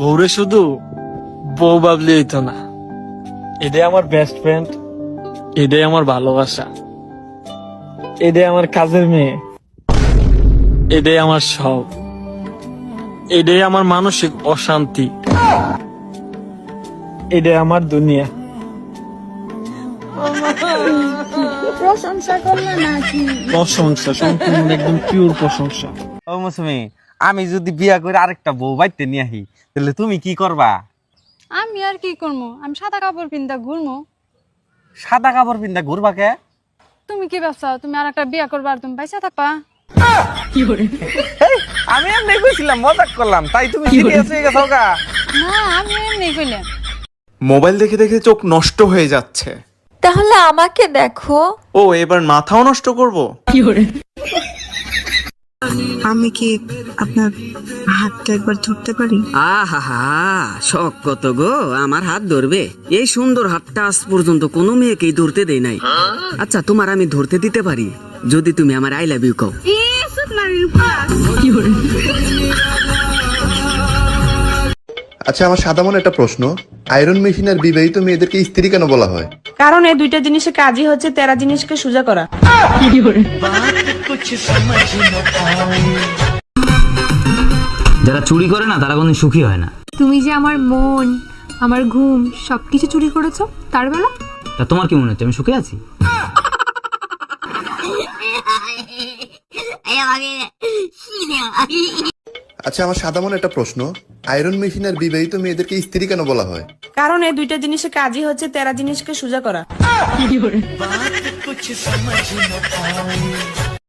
বউরে শুধু বউ ভাবলে হইতো না। এটাই আমার বেস্ট ফ্রেন্ড এটাই আমার ভালোবাসা। এটাই আমার কাজের মেয়ে। এটাই আমার সব এটাই আমার মানসিক অশান্তি। এটাই আমার দুনিয়া। প্রশংসা করলে নাকি? প্রশংসা সম্পূর্ণ একদম পিওর প্রশংসা। ও মৌসুমি আমি যদি বিয়া করে আরেকটা বউ বাইতে নিয়ে আহি তাহলে তুমি কি করবা? আমি আর কি করব আমি সাদা কাপড় পিনতা ঘুরমো। সাদা কাপড় পিন্ধা ঘুরবা কে? তুমি কি ব্যবসা তুমি আর একটা বিয়া করবা আর তুমি পয়সা থাকবা? আমি এমনি কইছিলাম মজাক করলাম। তাই তুমি সিরিয়াস হয়ে গেছো গা? না আমি এমনি কইলাম। মোবাইল দেখে দেখে চোখ নষ্ট হয়ে যাচ্ছে। তাহলে আমাকে দেখো। ও এবার মাথাও নষ্ট করব? আমি কি আপনার হাতটা একবার ধরতে পারি? আহা শখ কত গো আমার হাত ধরবে। এই সুন্দর হাতটা আজ পর্যন্ত কোনো মেয়েকেই ধরতে দেই নাই। আচ্ছা তোমার আমি ধরতে দিতে পারি যদি তুমি আমার আই লাভ ইউ কও। আচ্ছা আমার সাদা মনে একটা প্রশ্ন। আয়রন মেশিন আর বিবাহিত মেয়েদেরকে স্ত্রী কেন বলা হয়? কারণ এই দুইটা জিনিসের কাজই হচ্ছে তেরা জিনিসকে সোজা করা। যারা চুরি করে না তারা কোনো সুখী হয় না। তুমি যে আমার মন আমার ঘুম সবকিছু চুরি করেছ তার বেলা? তা তোমার কি মনে হচ্ছে আমি সুখে আছি? আচ্ছা আমার সাদা মনে একটা প্রশ্ন। আয়রন মেশিন আর বিবাহিত মেয়েদেরকে স্ত্রী কেন বলা হয়? কারণ এই দুইটা জিনিসের কাজই হচ্ছে তেরা জিনিসকে সোজা করা?